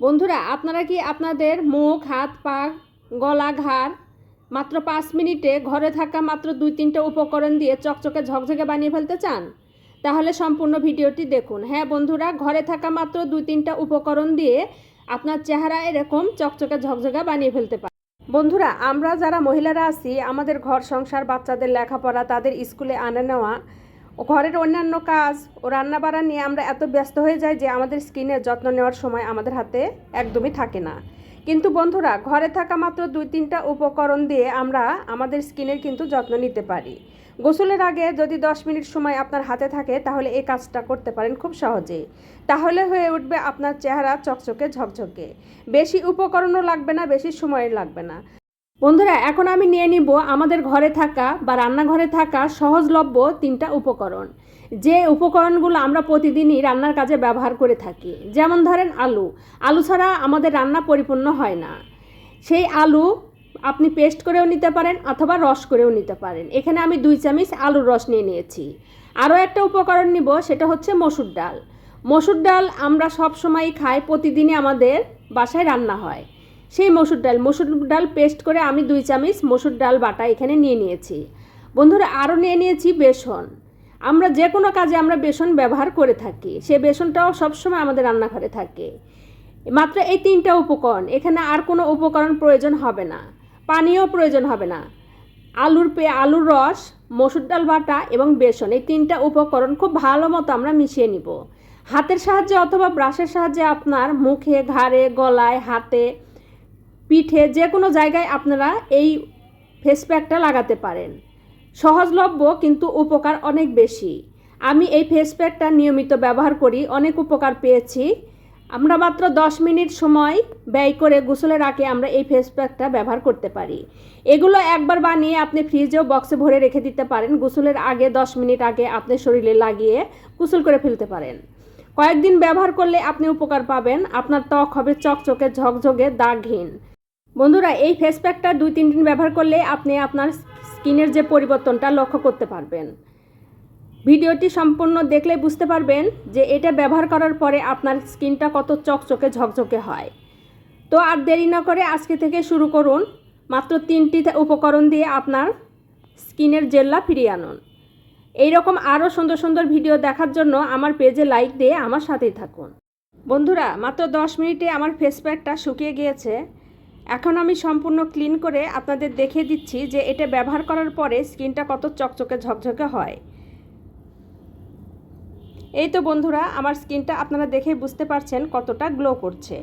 বন্ধুরা, আপনারা কি আপনাদের মুখ, হাত, পা, গলা, ঘাড় মাত্র পাঁচ মিনিটে ঘরে থাকা মাত্র দুই তিনটা উপকরণ দিয়ে চকচকে ঝকঝকে বানিয়ে ফেলতে চান? তাহলে সম্পূর্ণ ভিডিওটি দেখুন। হ্যাঁ বন্ধুরা, ঘরে থাকা মাত্র দুই তিনটা উপকরণ দিয়ে আপনার চেহারা এরকম চকচকে ঝকঝকে বানিয়ে ফেলতে পারেন বন্ধুরা, আমরা যারা মহিলারা আছি, আমাদের ঘর সংসার, বাচ্চাদের লেখাপড়া, তাদের স্কুলে আনে নেওয়া ঘরের অন্যান্য কাজ ও রান্না রান্নাবাড়া নিয়ে আমরা এত ব্যস্ত হয়ে যাই যে আমাদের স্কিনের যত্ন নেওয়ার সময় আমাদের হাতে একদমই থাকে না। কিন্তু বন্ধুরা, ঘরে থাকা মাত্র দুই তিনটা উপকরণ দিয়ে আমরা আমাদের স্কিনের কিন্তু যত্ন নিতে পারি। গোসলের আগে যদি দশ মিনিট সময় আপনার হাতে থাকে, তাহলে এই কাজটা করতে পারেন খুব সহজেই। তাহলে হয়ে উঠবে আপনার চেহারা চকচকে ঝকঝকে। বেশি উপকরণও লাগবে না, বেশি সময় লাগবে না। বন্ধুরা, এখন আমি নিয়ে নিব আমাদের ঘরে থাকা বা রান্নাঘরে থাকা সহজলভ্য তিনটা উপকরণ। যে উপকরণগুলো আমরা প্রতিদিনই রান্নার কাজে ব্যবহার করে থাকি, যেমন ধরেন আলু। আলু ছাড়া আমাদের রান্না পরিপূর্ণ হয় না। সেই আলু আপনি পেস্ট করেও নিতে পারেন অথবা রস করেও নিতে পারেন। এখানে আমি দুই চামচ আলুর রস নিয়ে নিয়েছি। আরও একটা উপকরণ নিব, সেটা হচ্ছে মসুর ডাল। মসুর ডাল আমরা সব সময় খাই, প্রতিদিনই আমাদের বাসায় রান্না হয়। সেই মসুর ডাল। মসুর ডাল পেস্ট করে আমি দুই চামচ মসুর ডাল বাটা এখানে নিয়ে নিয়েছি। বন্ধুরা, আরও নিয়ে নিয়েছি বেসন। আমরা যে কোনো কাজে আমরা বেসন ব্যবহার করে থাকি। সে বেসনটাও সবসময় আমাদের রান্নাঘরে থাকে। মাত্র এই তিনটা উপকরণ। এখানে আর কোনো উপকরণ প্রয়োজন হবে না। পানীয় প্রয়োজন হবে না। আলুর পে আলুর রস, মসুর ডাল বাটা এবং বেসন এই তিনটা উপকরণ খুব ভালো মতো আমরা মিশিয়ে নিব। হাতের সাহায্যে অথবা ব্রাশের সাহায্যে আপনার মুখে, ঘাড়ে, গলায়, হাতে পিঠে যে কোনো জায়গায় আপনারা এই ফেস প্যাকটা লাগাতে পারেন। সহজলভ্য কিন্তু উপকার অনেক বেশি। আমি এই ফেস প্যাকটা নিয়মিত ব্যবহার করি, অনেক উপকার পেয়েছি। আমরা মাত্র দশ মিনিট সময় ব্যয় করে গোসলের আগে আমরা এই ফেস প্যাকটা ব্যবহার করতে পারি। এগুলো একবার বানিয়ে আপনি ফ্রিজেও বক্সে ভরে রেখে দিতে পারেন। গোসলের আগে দশ মিনিট আগে আপনি শরীরে লাগিয়ে গোসল করে ফেলতে পারেন। কয়েকদিন ব্যবহার করলে আপনি উপকার পাবেন। আপনার ত্বক হবে চকচকে, ঝকঝকে, দাগহীন। বন্ধুরা, এই ফেস প্যাকটা দুই, তিন দিন ব্যবহার করলে আপনি আপনার স্কিনের যে পরিবর্তনটা লক্ষ্য করতে পারবেন। ভিডিওটি সম্পূর্ণ দেখলে বুঝতে পারবেন যে এটা ব্যবহার করার পরে আপনার স্কিনটা কত চকচকে, ঝকঝকে হয়। তো আর দেরি না করে আজকে থেকে শুরু করুন। মাত্র তিনটি উপকরণ দিয়ে আপনার স্কিনের জেল্লা ফিরিয়ে আনুন। এইরকম আরও সুন্দর সুন্দর ভিডিও দেখার জন্য আমার পেজে লাইক দিয়ে আমার সাথেই থাকুন। বন্ধুরা, মাত্র দশ মিনিটে আমার ফেস প্যাকটা শুকিয়ে গিয়েছে। এখন আমি সম্পূর্ণ ক্লিন করে আপনাদের দেখে দিচ্ছি যে এটা ব্যবহার করার পরে স্কিনটা কত চকচকে ঝকঝকে হয়। এই তো বন্ধুরা, আমার স্কিনটা আপনারা দেখে বুঝতে পারছেন কতটা গ্লো করছে।